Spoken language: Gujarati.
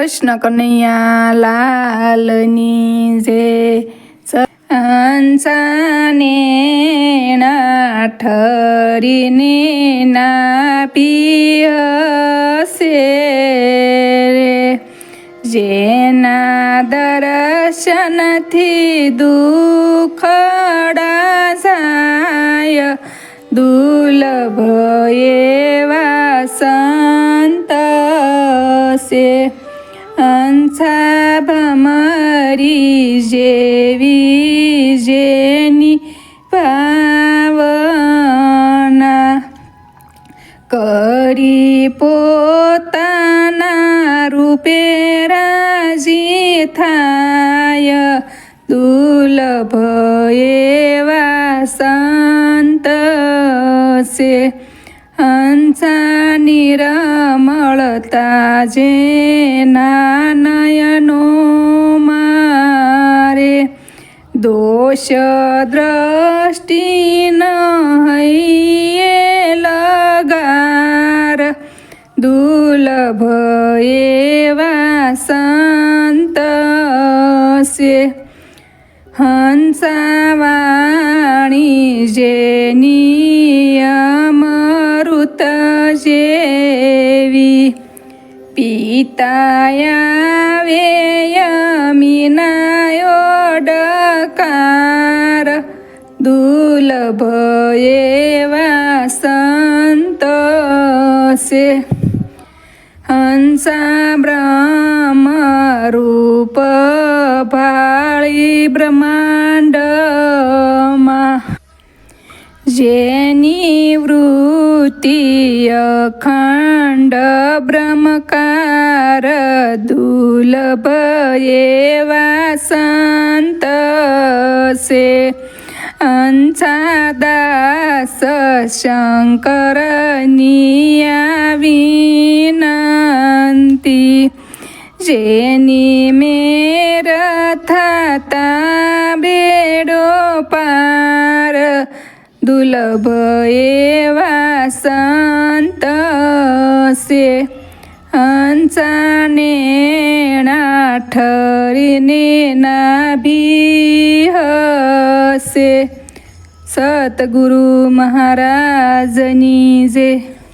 કૃષ્ણ કનૈયા લાલની જે હંસાને ઠરીને ના રે. જેના દર્શનથી દુખડા સાય દુર્લભ જેવી જેની ભાવના કરી પોતાના રૂપે રાજી થાય. દુર્લભ એવા સંત છે. હંસા નિરમળતા જે દોષ દ્રષ્ટિ ન હૈયે લગાર. દુર્લભ એવા સંત છે. હંસાવાણી જેની અમૃત જેવી. પિતાયા યમીનાયો દુર્લભ એવા સંત છે હંસા બ્રહ્મ રૂપ ભાળી બ્રહ્માંડમાં જેની વૃત્તિ અખંડ બ્રહ્મકાર દુર્લભ એવા સંત છે અંસાદાસ શંકરની વિનંતી જેની મેર થતા બેડો પાર. દુર્લભ એવા સંત છે હંસાને ઠરીને નાભી હશે સતગુરુ મહારાજની જે